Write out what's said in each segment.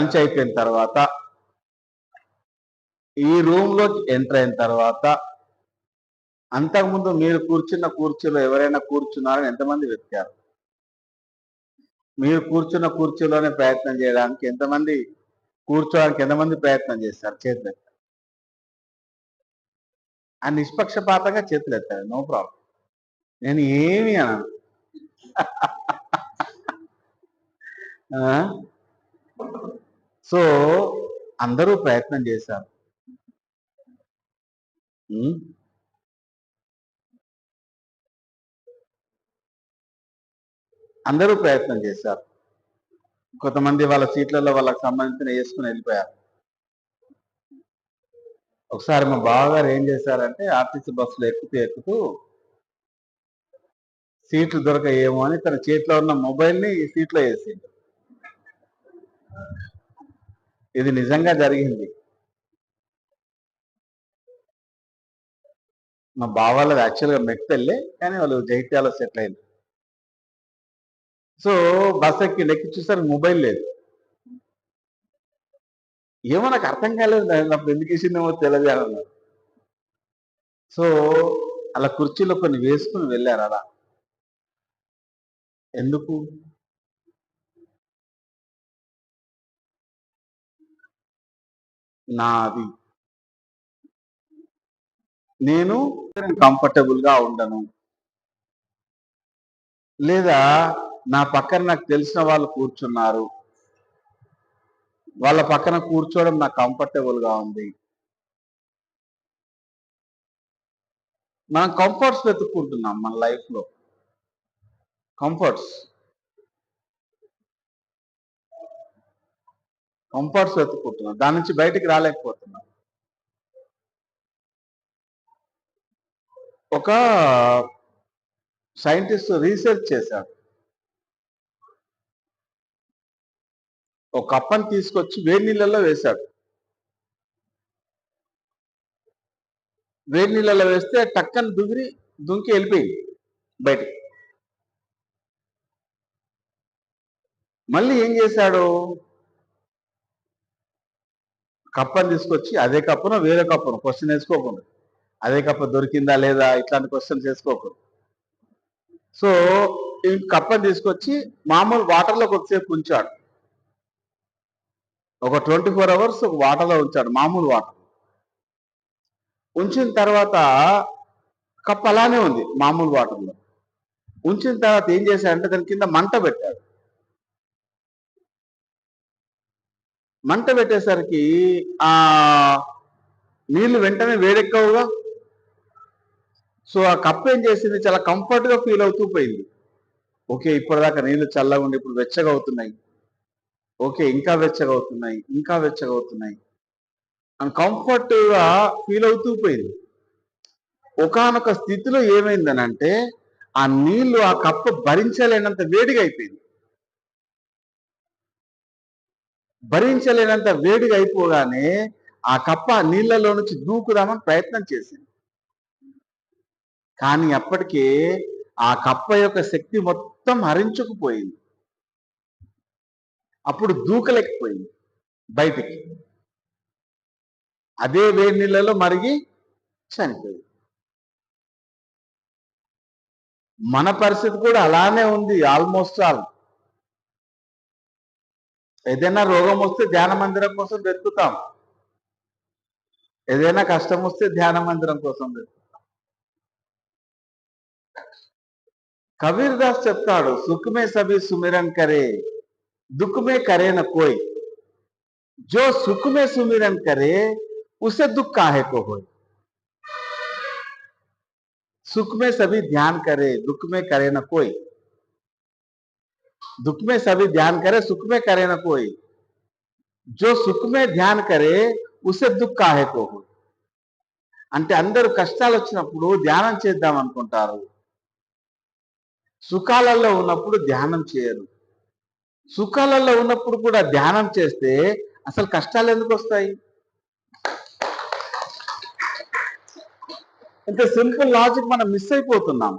Lunch అయిపోయిన తర్వాత ఈ రూమ్లోకి ఎంటర్ అయిన తర్వాత అంతకుముందు మీరు కూర్చున్న కుర్చీలో ఎవరైనా కూర్చున్నారని ఎంతమంది వెతికారు? మీరు కూర్చున్న కుర్చీలోనే ప్రయత్నం చేయడానికి ఎంతమంది కూర్చోడానికి ఎంతమంది ప్రయత్నం చేస్తారు చేతులు ఎత్తారు ఆ నిష్పక్షపాతంగా చేతులు ఎత్తారు నో ప్రాబ్లం. నేను ఏమి అనను సో అందరూ ప్రయత్నం చేశారు. అందరూ ప్రయత్నం చేశారు. కొంతమంది వాళ్ళ సీట్లలో వాళ్ళకి సంబంధించిన వేసుకుని వెళ్ళిపోయారు. ఒకసారి మా బావగారు ఏం చేశారంటే ఆర్టీసీ బస్సులో ఎక్కుతూ ఎక్కుతూ సీట్లు దొరకయేమో అని తన చేతిలో ఉన్న మొబైల్ని సీట్లో వేసిండు. ఇది నిజంగా జరిగింది. మా బావ వాళ్ళది యాక్చువల్గా మెక్తెళ్ళే కానీ వాళ్ళు జైత్యాల సెటిల్ అయింది సో బస్ ఎక్కి లెక్కి చూసారు మొబైల్ లేదు. ఏమో నాకు అర్థం కాలేదు నాకు అప్పుడు ఎందుకు వేసిందేమో తెలియదు సో అలా కుర్చీలో కొన్ని వేసుకుని వెళ్ళారు అలా. ఎందుకు? నాది. నేను కంఫర్టబుల్గా ఉండను. లేదా నా పక్కన నాకు తెలిసిన వాళ్ళు కూర్చున్నారు. వాళ్ళ పక్కన కూర్చోవడం నాకు కంఫర్టబుల్గా ఉంది. మనం కంఫర్ట్స్ వెతుక్కుంటున్నాం మన లైఫ్లో. కంఫర్ట్స్. కంఫర్ట్స్ వెతుక్కుంటున్నాం దాని నుంచి బయటికి రాలేకపోతున్నాం ఒక సైంటిస్ట్ రీసెర్చ్ చేశాడు ఒక కప్పని తీసుకొచ్చి వేడి నీళ్ళల్లో వేశాడు వేడి నీళ్ళలో వేస్తే టక్కని దుగిరి దుంకి వెళ్ళిపోయింది బయటికి. మళ్ళీ ఏం చేశాడు? కప్పని తీసుకొచ్చి అదే కప్పును వేరే కప్పును క్వశ్చన్ వేసుకోకుండా. అదే కప్ప దొరికిందా లేదా ఇట్లాంటి క్వశ్చన్స్ వేసుకోకూడదు సో ఈ కప్పని తీసుకొచ్చి మామూలు వాటర్లో కొద్దిసేపు ఉంచాడు. ఒక ట్వంటీ ఫోర్ అవర్స్ ఒక వాటర్లో ఉంచాడు మామూలు వాటర్ ఉంచిన తర్వాత కప్ అలానే ఉంది మామూలు వాటర్లో ఉంచిన తర్వాత ఏం చేశాడంటే దాని కింద మంట పెట్టాడు. మంట పెట్టేసరికి ఆ నీళ్ళు వెంటనే వేడెక్కవుగా? సో ఆ కప్పు ఏం చేసింది? చాలా కంఫర్ట్గా ఫీల్ అవుతూ పోయింది. ఓకే ఇప్పటిదాకా నీళ్ళు చల్లగా ఉండి ఇప్పుడు వెచ్చగా అవుతున్నాయి. ఓకే ఇంకా వెచ్చగా అవుతున్నాయి ఇంకా వెచ్చగా అవుతున్నాయి. అని కంఫర్ట్గా ఫీల్ అవుతూ పోయింది. ఒకానొక స్థితిలో ఏమైందనంటే ఆ నీళ్ళు ఆ కప్ప భరించలేనంత వేడిగా అయిపోయింది. భరించలేనంత వేడిగా అయిపోగానే ఆ కప్ప నీళ్ళలో నీళ్ళలో నుంచి దూకుదామని ప్రయత్నం చేసింది. కానీ అప్పటికే ఆ కప్ప యొక్క శక్తి మొత్తం హరించుకుపోయింది. అప్పుడు దూకలేకపోయింది బయటికి. అదే వేడి నీళ్ళలో మరిగి చనిపోయింది. మన పరిస్థితి కూడా అలానే ఉంది ఆల్మోస్ట్ ఆల్. ఏదైనా రోగం వస్తే ధ్యాన మందిరం కోసం వెతుకుతాం ఏదైనా కష్టం వస్తే ధ్యాన మందిరం కోసం వెతుకుతాం కబీర్ దాస్ చెప్తాడు సుఖమే సభి సుమిరన్ కరే దుఃఖమే కరే న కోయ్ జో సుఖమే సుమిరన్ కరే उसे दुख काहे को हो सुख में सभी ध्यान करे दुख में करे न कोई दुख में सभी ध्यान करे सुख में करे न कोई जो సుఖ में ధ్యాన करे उसे दुख काहे को हो అంటే అందరూ కష్టాలు వచ్చినప్పుడు ధ్యానం చేద్దాం అనుకుంటారు సుఖాలలో ఉన్నప్పుడు ధ్యానం చేయరు సుఖాలలో ఉన్నప్పుడు కూడా ధ్యానం చేస్తే అసలు కష్టాలు ఎందుకు వస్తాయి ఇంత సింపుల్ లాజిక్ మనం మిస్ అయిపోతున్నాం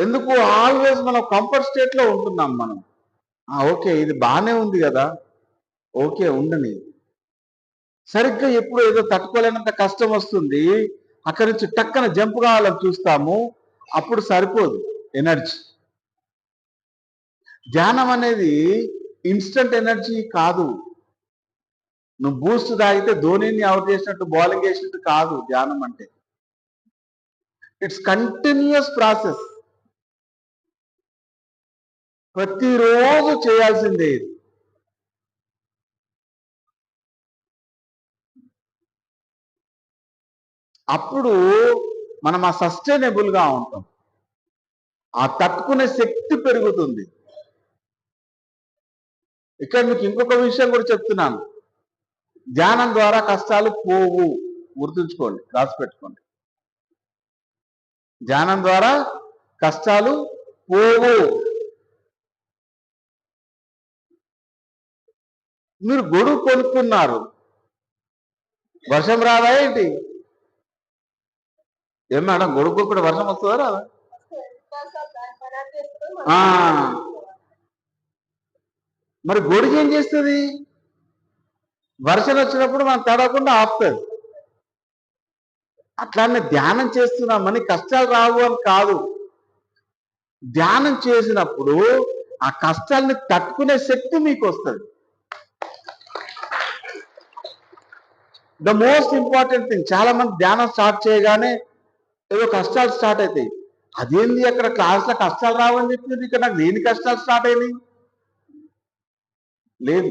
ఎందుకు ఆల్వేస్ మనం కంఫర్ట్ స్టేట్లో ఉంటున్నాం మనం? ఆ, ఓకే ఇది బాగానే ఉంది కదా. ఓకే ఉండని. సరిగ్గా ఎప్పుడు ఏదో తట్టుకోలేనంత కష్టం వస్తుంది. అక్కడి నుంచి టక్కన జంప్ కావాలని చూస్తాము. అప్పుడు సరిపోదు ఎనర్జీ ధ్యానం అనేది ఇన్స్టంట్ ఎనర్జీ కాదు. నువ్వు బూస్ట్ తాగితే ధోనిని అవుట్ చేసినట్టు బౌలింగ్ చేసినట్టు కాదు ధ్యానం అంటే. ఇట్స్ కంటిన్యూస్ ప్రాసెస్ ప్రతిరోజు చేయాల్సిందే ఇది. అప్పుడు మనం ఆ సస్టైనబుల్గా ఉంటాం. ఆ తట్టుకునే శక్తి పెరుగుతుంది. ఇక్కడ మీకు ఇంకొక విషయం కూడా చెప్తున్నాను. ధ్యానం ద్వారా కష్టాలు పోవు. గుర్తుంచుకోండి రాసిపెట్టుకోండి ధ్యానం ద్వారా కష్టాలు పోవు. మీరు గొడుగు కొనుక్కున్నారు. వర్షం రాదా ఏంటి? ఏం మేడం గొడుగు కూడా వర్షం వస్తుందా రాదా? ఆ. మరి గొడుగు ఏం చేస్తుంది? వర్షం వచ్చినప్పుడు మనం తడవకుండా ఆపుతుంది అట్లానే ధ్యానం చేస్తున్నామని కష్టాలు రావు అని కాదు. ధ్యానం చేసినప్పుడు ఆ కష్టాల్ని తట్టుకునే శక్తి మీకు వస్తుంది ద మోస్ట్ ఇంపార్టెంట్ థింగ్ చాలా మంది ధ్యానం స్టార్ట్ చేయగానే ఏదో కష్టాలు స్టార్ట్ అవుతాయి అదేంది అక్కడ క్లాస్లో కష్టాలు రావని చెప్పింది? ఇక్కడ నాకు దేని కష్టాలు స్టార్ట్ అయినాయి. లేదు.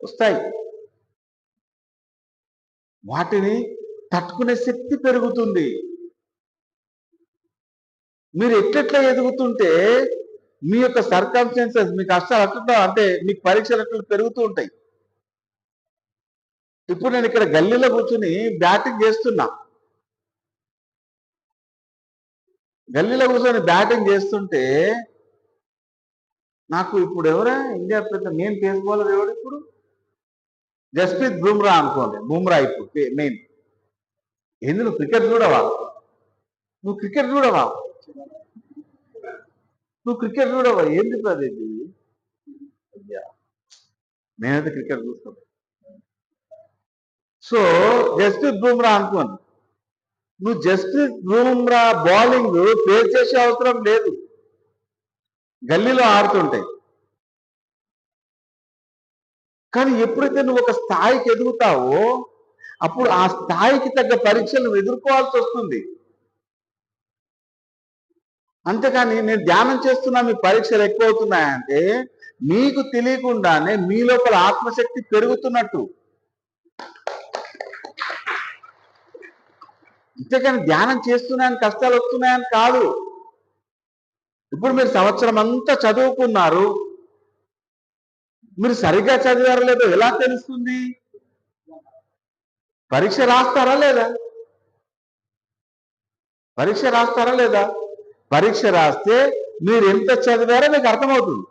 వస్తాయి. వాటిని తట్టుకునే శక్తి పెరుగుతుంది. మీరు ఎట్లెట్లా ఎదుగుతుంటే మీ యొక్క సర్కమ్స్టెన్సెస్ మీ కష్టాలు అట్లా అంటే మీకు పరీక్షలు అట్లా పెరుగుతూ ఉంటాయి. ఇప్పుడు నేను ఇక్కడ గల్లీలో కూర్చుని బ్యాటింగ్ చేస్తున్నా. గల్లీలో కూర్చొని బ్యాటింగ్ చేస్తుంటే నాకు ఇప్పుడు ఎవరా? ఇండియా పెద్ద మెయిన్ పేస్ బౌలర్ ఎవడు ఇప్పుడు? జస్ప్రీత్ బుమ్రా అనుకోండి. బుమ్రా ఇప్పుడు మెయిన్ ఎందుకు క్రికెట్ చూడవా? నువ్వు క్రికెట్ చూడవా? నువ్వు క్రికెట్ చూడవా? ఏంది ప్రదేశ్ అయ్యా. నేనైతే క్రికెట్ చూస్తాను సో జస్ప్రీత్ బుమ్రా అనుకోండి. నువ్వు జస్ప్రీత్ బుమ్రా బౌలింగ్ ఫేస్ చేసే అవసరం లేదు. గల్లీలో ఆడుతుంటాయి. కానీ ఎప్పుడైతే నువ్వు ఒక స్థాయికి ఎదుగుతావో అప్పుడు ఆ స్థాయికి తగ్గ పరీక్షలు ఎదుర్కోవాల్సి వస్తుంది. అంతేకాని నేను ధ్యానం చేస్తున్నా మీ పరీక్షలు ఎక్కువ అవుతున్నాయంటే మీకు తెలియకుండానే మీ లోపల ఆత్మశక్తి పెరుగుతున్నట్టు. అంతేకాని ధ్యానం చేస్తున్నాయని కష్టాలు వస్తున్నాయని కాదు. ఇప్పుడు మీరు సంవత్సరం అంతా చదువుకున్నారు. మీరు సరిగ్గా చదివారో లేదో ఎలా తెలుస్తుంది? పరీక్ష రాస్తారా లేదా? పరీక్ష రాస్తారా లేదా? పరీక్ష రాస్తే మీరు ఎంత చదివారో మీకు అర్థమవుతుంది.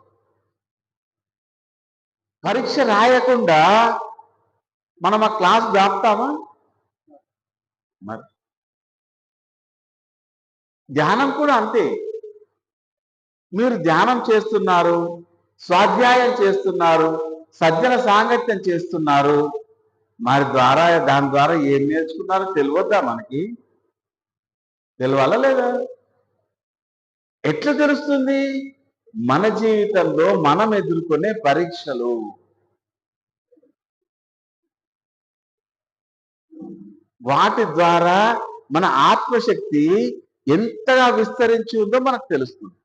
పరీక్ష రాయకుండా మనం ఆ క్లాస్ దాపుతామా? మరి ధ్యానం కూడా అంతే. మీరు ధ్యానం చేస్తున్నారు స్వాధ్యాయం చేస్తున్నారు సజ్జన సాంగత్యం చేస్తున్నారు. మరి ద్వారా దాని ద్వారా ఏం నేర్చుకున్నారో తెలియద్దా మనకి? తెలియాలా లేదా? ఎట్లా తెలుస్తుంది? మన జీవితంలో మనం ఎదుర్కొనే పరీక్షలు. వాటి ద్వారా మన ఆత్మశక్తి ఎంతగా విస్తరించి ఉందో మనకు తెలుస్తుంది.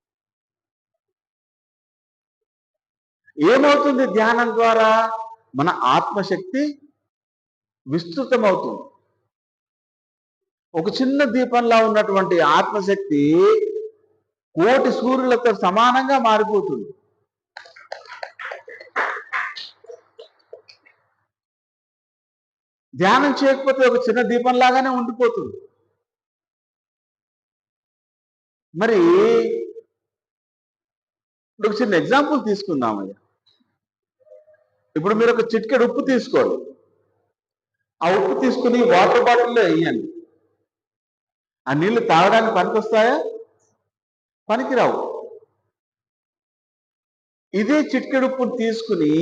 ఏమవుతుంది? ధ్యానం ద్వారా మన ఆత్మశక్తి విస్తృతమవుతుంది. ఒక చిన్న దీపంలా ఉన్నటువంటి ఆత్మశక్తి కోటి సూర్యులతో సమానంగా మారిపోతుంది. ధ్యానం చేయకపోతే ఒక చిన్న దీపంలాగానే ఉండిపోతుంది. మరి ఇప్పుడు ఒక చిన్న ఎగ్జాంపుల్ తీసుకుందామయ్యా. ఇప్పుడు మీరు ఒక చిట్కెడు ఉప్పు తీసుకోండి. ఆ ఉప్పు తీసుకుని వాటర్ బాటిల్లో వేయండి. ఆ నీళ్ళు తాగడానికి పనికొస్తాయా? పనికిరావు. ఇదే చిట్కెడు ఉప్పును తీసుకుని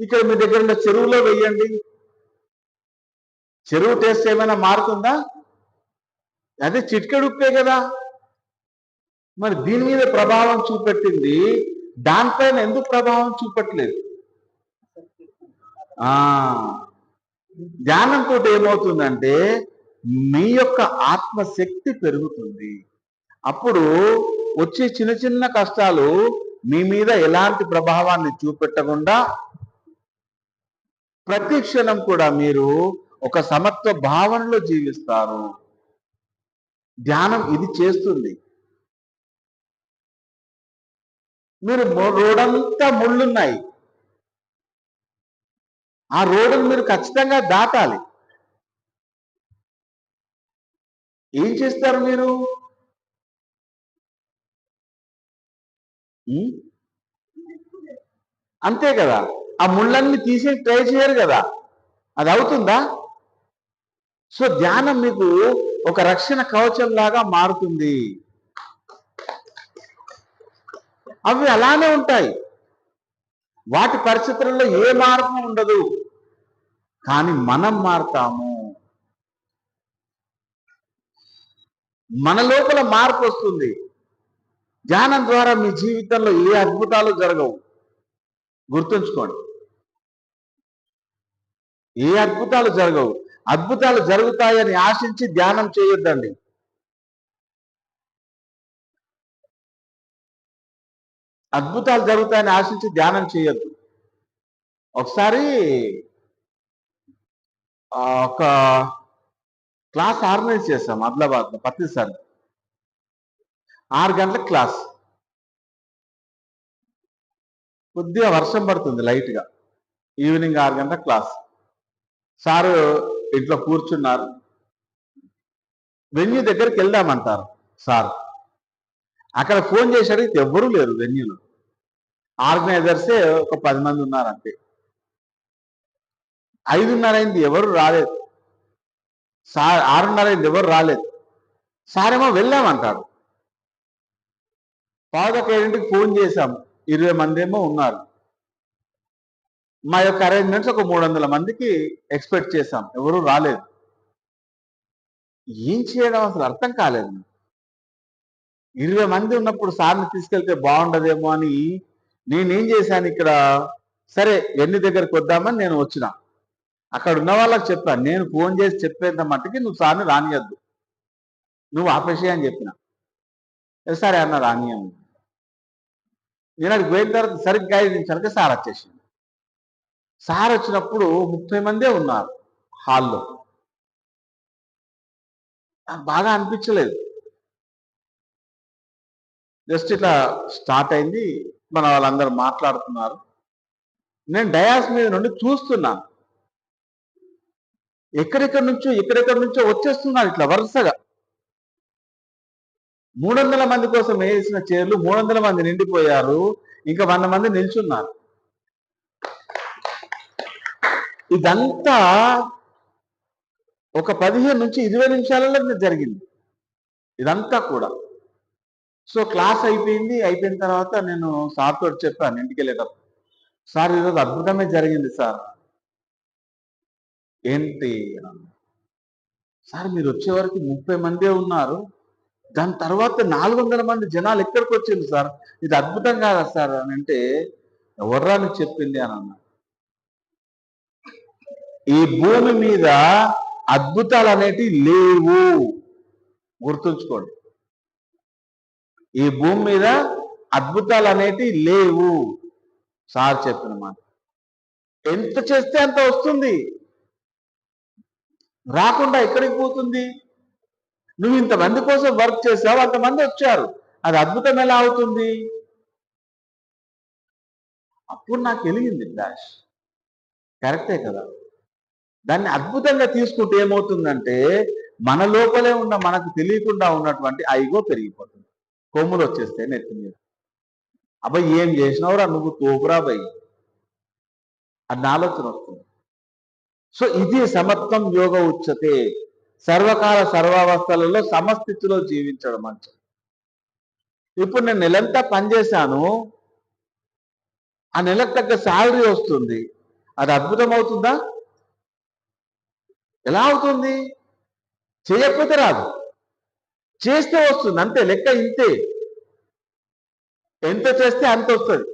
ఇక్కడ మీ దగ్గర ఉన్న చెరువులో వెయ్యండి చెరువు టేస్ట్ ఏమైనా మారుతుందా? అదే చిట్కెడు ఉప్పే కదా. మరి దీని మీద ప్రభావం చూపెట్టింది. దానిపైన ఎందుకు ప్రభావం చూపట్లేదు ఆ ధ్యానంతో ఏమవుతుందంటే మీ యొక్క ఆత్మశక్తి పెరుగుతుంది. అప్పుడు వచ్చే చిన్న చిన్న కష్టాలు మీ మీద ఎలాంటి ప్రభావాన్ని చూపెట్టకుండా ప్రతి క్షణం కూడా మీరు ఒక సమత్వ భావనలో జీవిస్తారు. ధ్యానం ఇది చేస్తుంది. మీరు రోడంతా ముళ్ళున్నాయి. ఆ రోడ్డును మీరు ఖచ్చితంగా దాటాలి. ఏం చేస్తారు మీరు? అంతే కదా. ఆ ముళ్ళన్ని తీసి ట్రై చేయరు కదా. అది అవుతుందా? సో ధ్యానం మీకు ఒక రక్షణ కవచం లాగా మారుతుంది. అవి అలానే ఉంటాయి. వాటి పరిస్థితుల్లో ఏ మార్పు ఉండదు. కానీ మనం మారుతాము. మన లోపల మార్పు వస్తుంది. ధ్యానం ద్వారా మీ జీవితంలో ఏ అద్భుతాలు జరగవు. గుర్తుంచుకోండి. ఏ అద్భుతాలు జరగవు. అద్భుతాలు జరుగుతాయని ఆశించి ధ్యానం చేయొద్దండి. అద్భుతాలు జరుగుతాయని ఆశించి ధ్యానం చేయొద్దు. ఒకసారి ఒక క్లాస్ ఆర్గనైజ్ చేశాం ఆదిలాబాద్లో పత్తిసారి ఆరు గంటల క్లాస్. కొద్దిగా వర్షం పడుతుంది లైట్గా ఈవినింగ్ ఆరు గంటల క్లాస్. సారు ఇంట్లో కూర్చున్నారు. వెన్యూ దగ్గరికి వెళ్దామంటారు సార్. అక్కడ ఫోన్ చేసి అడిగితే ఎవ్వరూ లేరు వెన్యూలో. ఆర్గనైజర్సే ఒక పది మంది ఉన్నారు అంతే. ఐదున్నర అయింది ఎవరు రాలేదు. సార్ ఆరున్నర అయింది ఎవరు రాలేదు. సారేమో వెళ్ళామంటాడు పావుదొక ఏడింటికి ఫోన్ చేశాం ఇరవై మంది ఏమో ఉన్నారు. మా యొక్క అరేంజ్మెంట్స్ ఒక మూడు వందల మందికి ఎక్స్పెక్ట్ చేశాం ఎవరు రాలేదు. ఏం చేయడం అసలు అర్థం కాలేదు నాకు. ఇరవై మంది ఉన్నప్పుడు సార్ని తీసుకెళ్తే బాగుండదేమో అని నేనేం చేశాను ఇక్కడ? సరే ఎన్ని దగ్గరకు వద్దామని నేను వచ్చిన. అక్కడ ఉన్న వాళ్ళకి చెప్పాను నేను ఫోన్ చేసి చెప్పేంత మట్టుకి నువ్వు సార్ని రానియద్దు. నువ్వు ఆపేసే అని చెప్పిన. "ఏ సరే అన్న రానియము నేను అక్కడికి పోయిన తర్వాత సరిగ్గా ఐదు నిమిషాలకి సార్ వచ్చేసింది సార్ వచ్చినప్పుడు ముప్పై మందే ఉన్నారు హాల్లో. నాకు బాగా అనిపించలేదు. జస్ట్ ఇట్లా స్టార్ట్ అయింది. మన వాళ్ళందరూ మాట్లాడుతున్నారు. నేను డయాస్ మీద నుండి చూస్తున్నాను ఎక్కడెక్కడి నుంచో ఎక్కడెక్కడి నుంచో వచ్చేస్తున్నారు ఇట్లా వరుసగా. మూడు వందల మంది కోసం వేసిన చైర్లు మూడు వందల మంది నిండిపోయారు. ఇంకా వంద మంది నిల్చున్నారు. ఇదంతా ఒక పదిహేను నుంచి ఇరవై నిమిషాలలో జరిగింది. ఇదంతా కూడా. సో క్లాస్ అయిపోయింది అయిపోయిన తర్వాత నేను సార్ తోటి చెప్పాను ఇంటికి వెళ్ళేటప్పుడు సార్ ఈరోజు అద్భుతమే జరిగింది సార్. ఏంటి? సార్ మీరు వచ్చే వరకు ముప్పై మందే ఉన్నారు. దాని తర్వాత నాలుగు వందల మంది జనాలు ఎక్కడికి వచ్చింది సార్? ఇది అద్భుతం కాదా సార్? అని అంటే ఎవర్రా చెప్పింది? అని అన్నా ఈ భూమి మీద అద్భుతాలు అనేటివి లేవు. గుర్తుంచుకోండి. ఈ భూమి మీద అద్భుతాలు అనేటివి లేవు. సార్ చెప్పిన మాట. ఎంత చేస్తే అంత వస్తుంది. రాకుండా ఎక్కడికి పోతుంది? నువ్వు ఇంతమంది కోసం వర్క్ చేసావు అంతమంది వచ్చారు. అది అద్భుతం ఎలా అవుతుంది? అప్పుడు నాకు వెలిగింది ఫ్లాష్ కరెక్టే కదా? దాన్ని అద్భుతంగా తీసుకుంటే ఏమవుతుందంటే మన లోపలే ఉన్న మనకు తెలియకుండా ఉన్నటువంటి ఐగో పెరిగిపోతుంది. కొమ్ములు వచ్చేస్తే నెత్తి మీద. అబ్బాయి ఏం చేసినావురా నువ్వు? తోపురా బై. అన్న ఆలోచన వస్తుంది. సో ఇది సమత్వం యోగ ఉచ్యతే. సర్వకాల సర్వావస్థలలో సమస్థితిలో జీవించడం అంటే. ఇప్పుడు నేను నెలంతా పనిచేశాను ఆ నెలకు తగ్గ శాలరీ వస్తుంది. అది అద్భుతం అవుతుందా? ఎలా అవుతుంది? చేయకపోతే రాదు. చేస్తే వస్తుంది అంతే లెక్క ఇంతే. ఎంత చేస్తే అంత వస్తుంది.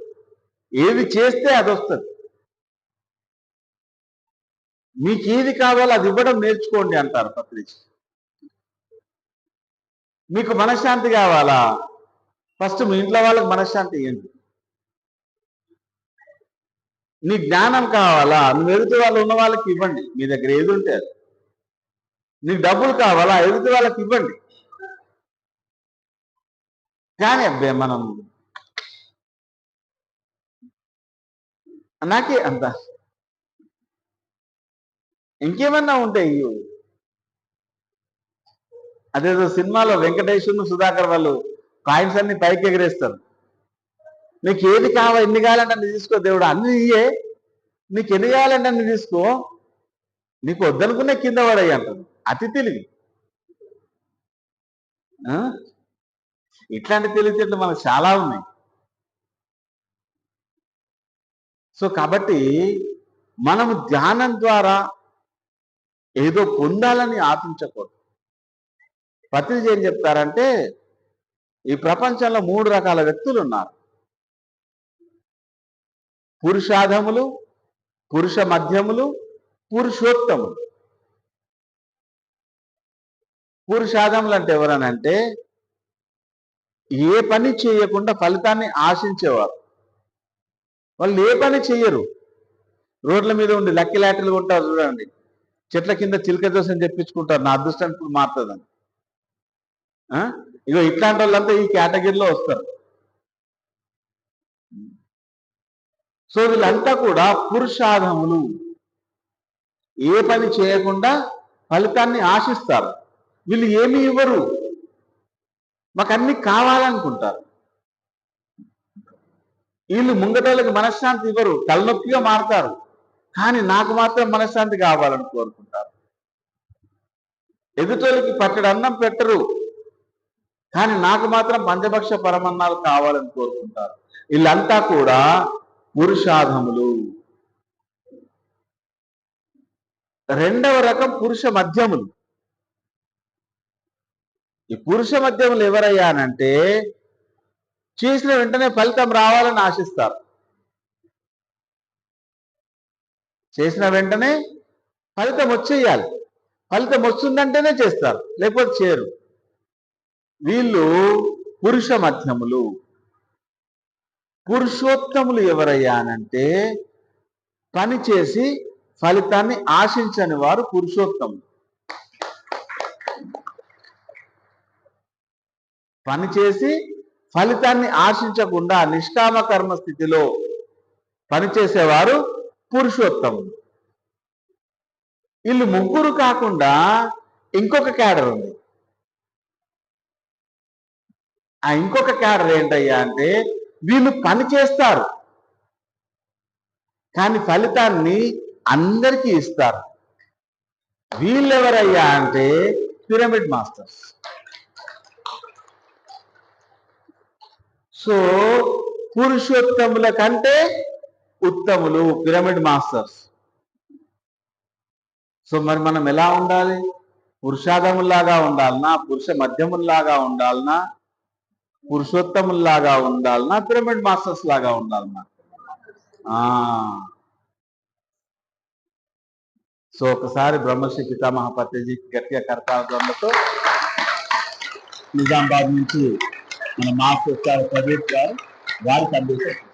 ఏది చేస్తే అది వస్తుంది. మీకు ఏది కావాలో అది ఇవ్వడం నేర్చుకోండి అంటారు పత్రిక. మీకు మనశ్శాంతి కావాలా? ఫస్ట్ మీ ఇంట్లో వాళ్ళకి మనశ్శాంతి ఇవ్వండి నీ జ్ఞానం కావాలా? నువ్వు ఎదుటి వాళ్ళు ఉన్న వాళ్ళకి ఇవ్వండి. మీ దగ్గర ఏది ఉంటే అది. నీకు డబ్బులు కావాలా? ఎదుటి వాళ్ళకి ఇవ్వండి. కానీ అబ్బే మనం నాకే అంత. ఇంకేమన్నా ఉంటాయి? అదేదో సినిమాలో వెంకటేశ్వరుని సుధాకర్ వాళ్ళు కాయిన్స్ అన్ని పైకి ఎగరేస్తారు. నీకు ఏది కావాలి ఎన్ని కావాలంటే అన్ని తీసుకో దేవుడు. అన్ని ఇయ్యే. నీకు ఎన్ని కావాలంటే అన్ని తీసుకో. నీకు వద్దనుకునే కింద పడయ్యి అంటారు అతి తెలివి. ఆ? ఇట్లాంటి తెలివితేటలు మనకు చాలా ఉన్నాయి. సో కాబట్టి మనము ధ్యానం ద్వారా ఏదో పొందాలని ఆశించకూడదు. పత్రిక ఏం చెప్తారంటే ఈ ప్రపంచంలో మూడు రకాల వ్యక్తులు ఉన్నారు. పురుషాధములు పురుష మధ్యములు పురుషోత్తములు. పురుషాధములు అంటే ఎవరనంటే ఏ పని చేయకుండా ఫలితాన్ని ఆశించేవారు. వాళ్ళు ఏ పని చెయ్యరు. రోడ్ల మీద ఉండి లక్కీ లాటలు ఉంటారు చూడండి. చెట్ల కింద చిలక దోశ చెప్పించుకుంటారు నా అదృష్టం ఇప్పుడు మారుతుందని ఆ? ఇగో ఇట్లాంటి వాళ్ళంతా ఈ కేటగిరీలో వస్తారు. సో వీళ్ళంతా కూడా పురుషాధములు. ఏ పని చేయకుండా ఫలితాన్ని ఆశిస్తారు. వీళ్ళు ఏమి ఇవ్వరు. మాకు అన్ని కావాలనుకుంటారు. వీళ్ళు ముంగటోళ్ళకి మనశ్శాంతి ఇవ్వరు తలనొప్పిగా మారతారు. కానీ నాకు మాత్రం మనశ్శాంతి కావాలని కోరుకుంటారు. ఎదుటోళ్ళకి పట్టడి అన్నం పెట్టరు. కానీ నాకు మాత్రం పంచభక్ష పరమన్నాలు కావాలని కోరుకుంటారు. వీళ్ళంతా కూడా పురుషాధములు. రెండవ రకం పురుష మధ్యములు. ఈ పురుష మధ్యములు ఎవరయ్యానంటే చేసిన వెంటనే ఫలితం రావాలని ఆశిస్తారు. చేసిన వెంటనే ఫలితం వచ్చేయాలి. ఫలితం వస్తుందంటేనే చేస్తారు లేకపోతే చేయరు. వీళ్ళు పురుష మధ్యములు. పురుషోత్తములు ఎవరయ్యానంటే పని చేసి ఫలితాన్ని ఆశించని వారు పురుషోత్తములు. పని చేసి ఫలితాన్ని ఆశించకుండా నిష్కామ కర్మ స్థితిలో పనిచేసేవారు పురుషోత్తములు. వీళ్ళు ముగ్గురు కాకుండా ఇంకొక క్యాడర్ ఉంది. ఆ ఇంకొక క్యాడర్ ఏంటయ్యా అంటే వీళ్ళు పని చేస్తారు. కానీ ఫలితాన్ని అందరికీ ఇస్తారు. వీళ్ళెవరయ్యా అంటే పిరమిడ్ మాస్టర్స్. సో పురుషోత్తముల కంటే ఉత్తములు పిరమిడ్ మాస్టర్స్. సో మరి మనం ఎలా ఉండాలి? పురుషాధముల్లాగా ఉండాలనా? పురుష మధ్యముల్లాగా ఉండాలనా? పురుషోత్తముల్లాగా ఉండాలనా? పిరమిడ్ మాస్టర్స్ లాగా ఉండాలనా? సో ఒకసారి బ్రహ్మశ్రీ పితామహ పత్రిజీ గట్టిగా కరతాళతో నిజామాబాద్ నుంచి మన మాస్టర్ గారు ప్రదీప్ గారు వారికి అందిస్తారు